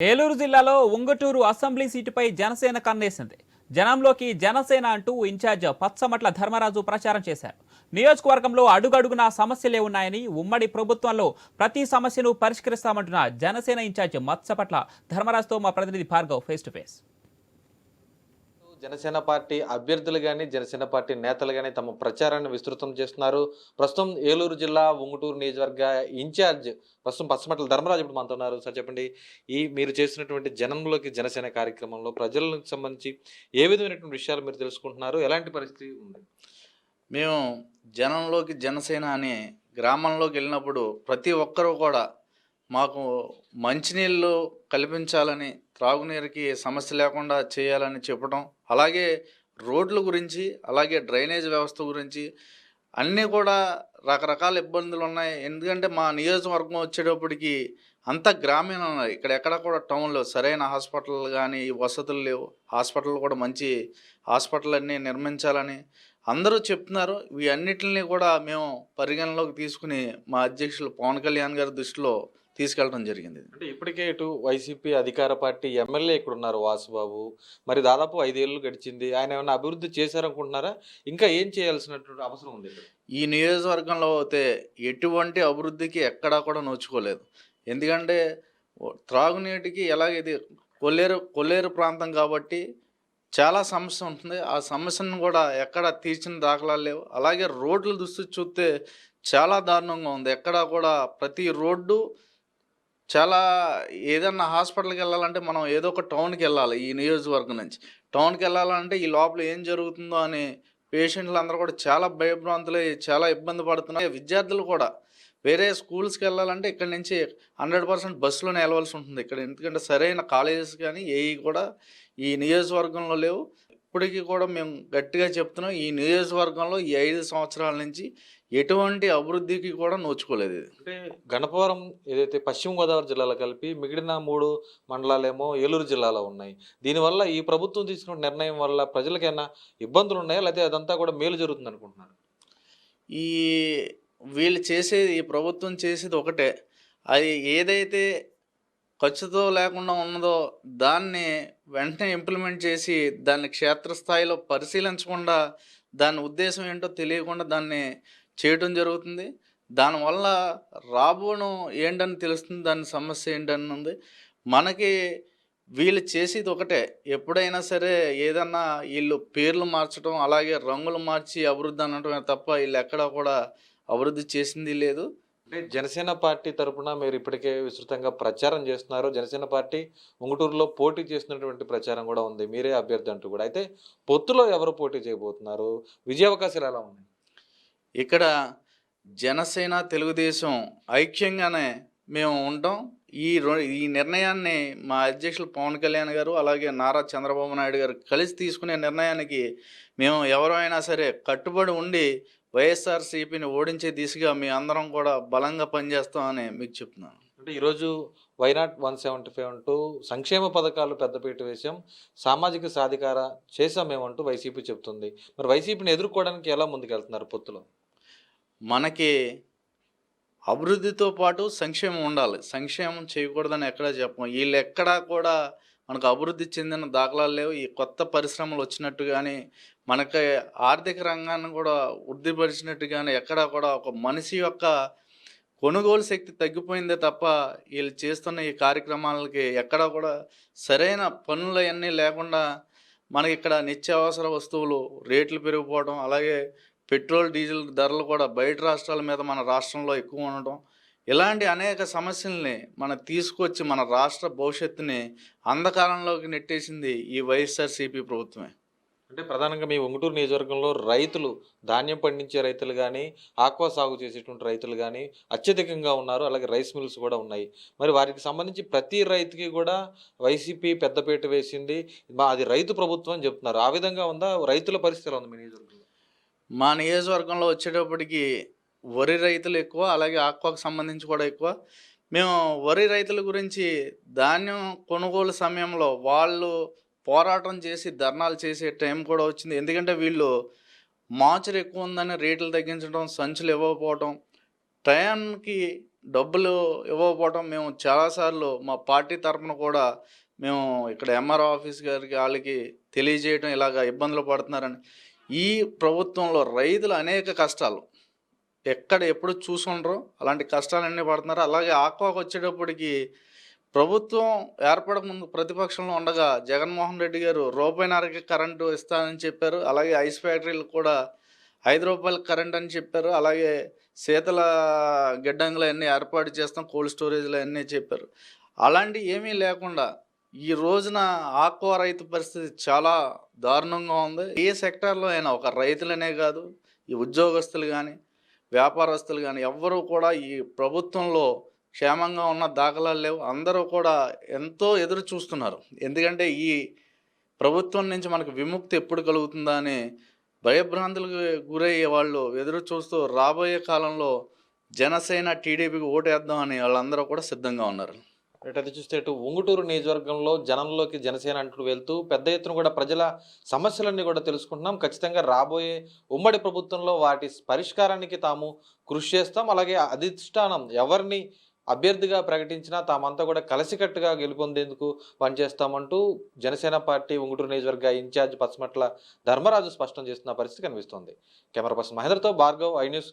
ఏలూరు జిల్లాలో ఉంగటూరు అసెంబ్లీ సీటుపై జనసేన కన్నేసింది. జనంలోకి జనసేన అంటూ ఇన్ఛార్జ్ పచ్చమట్ల ధర్మరాజు ప్రచారం చేశారు. నియోజకవర్గంలో అడుగడుగునా సమస్యలే ఉన్నాయని ఉమ్మడి ప్రభుత్వంలో ప్రతి సమస్యను పరిష్కరిస్తామంటున్న జనసేన ఇన్ఛార్జ్ మత్స్యపట్ల ధర్మరాజుతో మా ప్రతినిధి Bhargav face to face Janasena party అభ్యర్థులు కానీ జనసేన పార్టీ నేతలు కానీ తమ ప్రచారాన్ని విస్తృతం చేస్తున్నారు. ప్రస్తుతం ఏలూరు జిల్లా ఉంగుటూరు నియోజకవర్గ ఇన్ఛార్జ్ ప్రస్తుతం పచ్చమట్ల ధర్మరాజు ఇప్పుడు మనతో ఉన్నారు. సార్ చెప్పండి ఈ మీరు చేసినటువంటి జనంలోకి జనసేన కార్యక్రమంలో ప్రజలకు సంబంధించి ఏ విధమైనటువంటి విషయాలు మీరు తెలుసుకుంటున్నారు? ఎలాంటి పరిస్థితి ఉంది? మేము జనంలోకి జనసేన అనే గ్రామంలోకి వెళ్ళినప్పుడు ప్రతి ఒక్కరూ కూడా మాకు మంచినీళ్ళు కల్పించాలని త్రాగునీరుకి సమస్య లేకుండా చేయాలని చెప్పడం అలాగే రోడ్ల గురించి అలాగే డ్రైనేజ్ వ్యవస్థ గురించి అన్నీ కూడా రకరకాల ఇబ్బందులు ఉన్నాయి. ఎందుకంటే మా నియోజకవర్గం వచ్చేటప్పటికి అంత గ్రామీణ ఉన్నాయి. ఇక్కడ ఎక్కడ కూడా టౌన్లో సరైన హాస్పిటల్ కానీ వసతులు లేవు. హాస్పిటల్ కూడా మంచి హాస్పిటల్ అన్నీ నిర్మించాలని అందరూ చెప్తున్నారు వీటన్నిటిని కూడా మేము పరిగణలోకి తీసుకుని మా అధ్యక్షులు పవన్ కళ్యాణ్ గారి దృష్టిలో తీసుకెళ్ళడం జరిగింది. అంటే ఇప్పటికే ఇటు వైసీపీ అధికార పార్టీ ఎమ్మెల్యే ఇక్కడ ఉన్నారు వాసుబాబు. మరి దాదాపు ఐదేళ్ళు గడిచింది. ఆయన ఏమైనా అభివృద్ధి చేశారనుకుంటున్నారా? ఇంకా ఏం చేయాల్సినటువంటి అవసరం ఉంది? ఈ నియోజకవర్గంలో అయితే ఎటువంటి అభివృద్ధికి ఎక్కడా కూడా నోచుకోలేదు. ఎందుకంటే త్రాగునీటికి ఎలాగైతే కొల్లేరు కొల్లేరు ప్రాంతం కాబట్టి చాలా సమస్య ఉంటుంది. ఆ సమస్యను కూడా ఎక్కడ తీర్చిన దాఖలాలు లేవు. అలాగే రోడ్ల దృష్టి చూస్తే చాలా దారుణంగా ఉంది. ఎక్కడ కూడా ప్రతి రోడ్డు చాలా ఏదన్నా హాస్పిటల్కి వెళ్ళాలంటే మనం ఏదో ఒక టౌన్కి వెళ్ళాలి ఈ నియోజకవర్గం నుంచి. టౌన్కి వెళ్ళాలంటే ఈ లోపల ఏం జరుగుతుందో అని పేషెంట్లు అందరూ కూడా చాలా భయభ్రాంతులై చాలా ఇబ్బంది పడుతున్నారు. విద్యార్థులు కూడా వేరే స్కూల్స్కి వెళ్ళాలంటే ఇక్కడ నుంచి హండ్రెడ్ పర్సెంట్ బస్సులోనే వెళ్ళవలసి ఉంటుంది ఇక్కడ. ఎందుకంటే సరైన కాలేజెస్ కానీ ఏవి కూడా ఈ నియోజకవర్గంలో లేవు. ఇప్పటికీ కూడా మేము గట్టిగా చెప్తున్నాం ఈ నియోజకవర్గంలో ఈ ఐదు సంవత్సరాల నుంచి ఎటువంటి అభివృద్ధికి కూడా నోచుకోలేదు ఇది. అంటే గణపవరం ఏదైతే పశ్చిమ గోదావరి జిల్లాలో కలిపి మిగిలిన మూడు మండలాలేమో ఏలూరు జిల్లాలో ఉన్నాయి. దీనివల్ల ఈ ప్రభుత్వం తీసుకున్న నిర్ణయం వల్ల ప్రజలకైనా ఇబ్బందులు ఉన్నాయా? లేకపోతే అదంతా కూడా మేలు జరుగుతుంది అనుకుంటున్నారు ఈ వీళ్ళు చేసేది ఈ ప్రభుత్వం చేసేది ఒకటే. అది ఏదైతే ఖర్చుతో లేకుండా ఉన్నదో దాన్ని వెంటనే ఇంప్లిమెంట్ చేసి దాన్ని క్షేత్రస్థాయిలో పరిశీలించకుండా దాని ఉద్దేశం ఏంటో తెలియకుండా దాన్ని చేయటం జరుగుతుంది. దానివల్ల రాబోను ఏంటని తెలుస్తుంది దాని సమస్య ఏంటని ఉంది. మనకి వీళ్ళు చేసేది ఒకటే. ఎప్పుడైనా సరే ఏదన్నా వీళ్ళు పేర్లు మార్చడం అలాగే రంగులు మార్చి అభివృద్ధి అనటమే తప్ప వీళ్ళు ఎక్కడా కూడా అభివృద్ధి చేసింది లేదు. అంటే జనసేన పార్టీ తరపున మీరు ఇప్పటికే విస్తృతంగా ప్రచారం చేస్తున్నారు. జనసేన పార్టీ ఉంగుటూరులో పోటీ చేస్తున్నటువంటి ప్రచారం కూడా ఉంది. మీరే అభ్యర్థి అంటూ కూడా. అయితే పొత్తులో ఎవరు పోటీ చేయబోతున్నారు? విజయ అవకాశాలు ఎలా ఉన్నాయి? ఇక్కడ జనసేన తెలుగుదేశం ఐక్యంగానే మేము ఉంటాం. ఈ ఈ నిర్ణయాన్ని మా అధ్యక్షులు పవన్ కళ్యాణ్ గారు అలాగే నారా చంద్రబాబు నాయుడు గారు కలిసి తీసుకునే నిర్ణయానికి మేము ఎవరైనా సరే కట్టుబడి ఉండి వైఎస్ఆర్సీపీని ఓడించే దిశగా మీ అందరం కూడా బలంగా పనిచేస్తామని మీకు చెప్తున్నాను. అంటే ఈరోజు వైనాట్ వన్ సెవెంటీ ఫైవ్ అంటూ సంక్షేమ పథకాలు పెద్దపీట వేసాం సామాజిక సాధికార చేసాం మేమంటూ వైసీపీ చెప్తుంది. మరి వైసీపీని ఎదుర్కోవడానికి ఎలా ముందుకెళ్తున్నారు పొత్తులో? మనకి అభివృద్ధితో పాటు సంక్షేమం ఉండాలి. సంక్షేమం చేయకూడదని ఎక్కడా చెప్పం. వీళ్ళు ఎక్కడా కూడా మనకు అభివృద్ధి చెందిన దాఖలాలు లేవు. ఈ కొత్త పరిశ్రమలు వచ్చినట్టు కానీ మనకి ఆర్థిక రంగాన్ని కూడా వృద్ధిపరిచినట్టు కానీ ఎక్కడా కూడా ఒక మనిషి యొక్క కొనుగోలు శక్తి తగ్గిపోయిందే తప్ప వీళ్ళు చేస్తున్న ఈ కార్యక్రమాలకి ఎక్కడా కూడా సరైన పనులు అవన్నీ లేకుండా మనకి ఇక్కడ నిత్యావసర వస్తువులు రేట్లు పెరిగిపోవడం అలాగే పెట్రోల్ డీజిల్ ధరలు కూడా బయట రాష్ట్రాల మీద మన రాష్ట్రంలో ఎక్కువ ఉండటం ఇలాంటి అనేక సమస్యల్ని మనం తీసుకొచ్చి మన రాష్ట్ర భవిష్యత్తుని అంధకారంలోకి నెట్టేసింది ఈ వైఎస్ఆర్సీపీ ప్రభుత్వమే. అంటే ప్రధానంగా మీ ఉంగుటూరు నియోజకవర్గంలో రైతులు ధాన్యం పండించే రైతులు కానీ ఆక్వా సాగు చేసేటువంటి రైతులు కానీ అత్యధికంగా ఉన్నారు. అలాగే రైస్ మిల్స్ కూడా ఉన్నాయి. మరి వారికి సంబంధించి ప్రతి రైతుకి కూడా వైసీపీ పెద్దపీట వేసింది. మా- అది రైతు ప్రభుత్వం అని చెప్తున్నారు. ఆ విధంగా ఉందా? రైతుల పరిస్థితి ఉంది మీ నియోజకవర్గంలో? మా నియోజకవర్గంలో వచ్చేటప్పటికి వరి రైతులు ఎక్కువ అలాగే ఆక్వాకు సంబంధించి కూడా ఎక్కువ. మేము వరి రైతుల గురించి ధాన్యం కొనుగోలు సమయంలో వాళ్ళు పోరాటం చేసి ధర్నాలు చేసే టైం కూడా వచ్చింది. ఎందుకంటే వీళ్ళు మాచర్ ఎక్కువ ఉందని రేట్లు తగ్గించడం సంచులు ఇవ్వకపోవడం టయానికి డబ్బులు ఇవ్వకపోవడం మేము చాలాసార్లు మా పార్టీ తరఫున కూడా మేము ఇక్కడ ఎంఆర్ఓ ఆఫీస్ గారికి వాళ్ళకి తెలియజేయడం ఇలాగ ఇబ్బందులు పడుతున్నారని. ఈ ప్రభుత్వంలో రైతులు అనేక కష్టాలు. ఎక్కడ ఎప్పుడు చూసుండ్రో అలాంటి కష్టాలన్నీ పడుతున్నారు. అలాగే ఆక్వాకు వచ్చేటప్పటికి ప్రభుత్వం ఏర్పడక ముందు ప్రతిపక్షంలో ఉండగా జగన్మోహన్ రెడ్డి గారు రూపాయిన్నరకి కరెంటు ఇస్తానని చెప్పారు. అలాగే ఐస్ ఫ్యాక్టరీలు కూడా ఐదు రూపాయల కరెంట్ అని చెప్పారు. అలాగే శీతల గిడ్డంగులు అన్నీ ఏర్పాటు చేస్తాం కోల్డ్ స్టోరేజ్లు అన్నీ చెప్పారు. అలాంటి ఏమీ లేకుండా ఈ రోజున ఆక్వా రైతు పరిస్థితి చాలా దారుణంగా ఉంది. ఏ సెక్టార్లో అయినా ఒక రైతులనే కాదు ఈ ఉద్యోగస్తులు కానీ వ్యాపారస్తులు కానీ ఎవ్వరూ కూడా ఈ ప్రభుత్వంలో క్షేమంగా ఉన్న దాఖలాలు లేవు. అందరూ కూడా ఎంతో ఎదురు చూస్తున్నారు. ఎందుకంటే ఈ ప్రభుత్వం నుంచి మనకు విముక్తి ఎప్పుడు కలుగుతుందా అని భయభ్రాంతులకు గురయ్యే వాళ్ళు ఎదురు చూస్తూ రాబోయే కాలంలో జనసేన టీడీపీకి ఓటేద్దాం అని వాళ్ళందరూ కూడా సిద్ధంగా ఉన్నారు. ఎటైతే చూస్తే ఇటు ఉంగుటూరు నియోజకవర్గంలో జనంలోకి జనసేన అంటూ వెళ్తూ పెద్ద ఎత్తున కూడా ప్రజల సమస్యలన్నీ కూడా తెలుసుకుంటున్నాం. ఖచ్చితంగా రాబోయే ఉమ్మడి ప్రభుత్వంలో వాటి పరిష్కారానికి తాము కృషి చేస్తాం. అలాగే అధిష్టానం ఎవరిని అభ్యర్థిగా ప్రకటించినా తామంతా కూడా కలిసికట్టుగా గెలుపొందేందుకు పనిచేస్తామంటూ జనసేన పార్టీ ఉంగుటూరు నియోజకవర్గ ఇన్ఛార్జ్ పచ్చమట్ల ధర్మరాజు స్పష్టం చేస్తున్న పరిస్థితి కనిపిస్తోంది. కెమెరా పర్సన్ మహేంద్రతో భార్గవ్ ఐ న్యూస్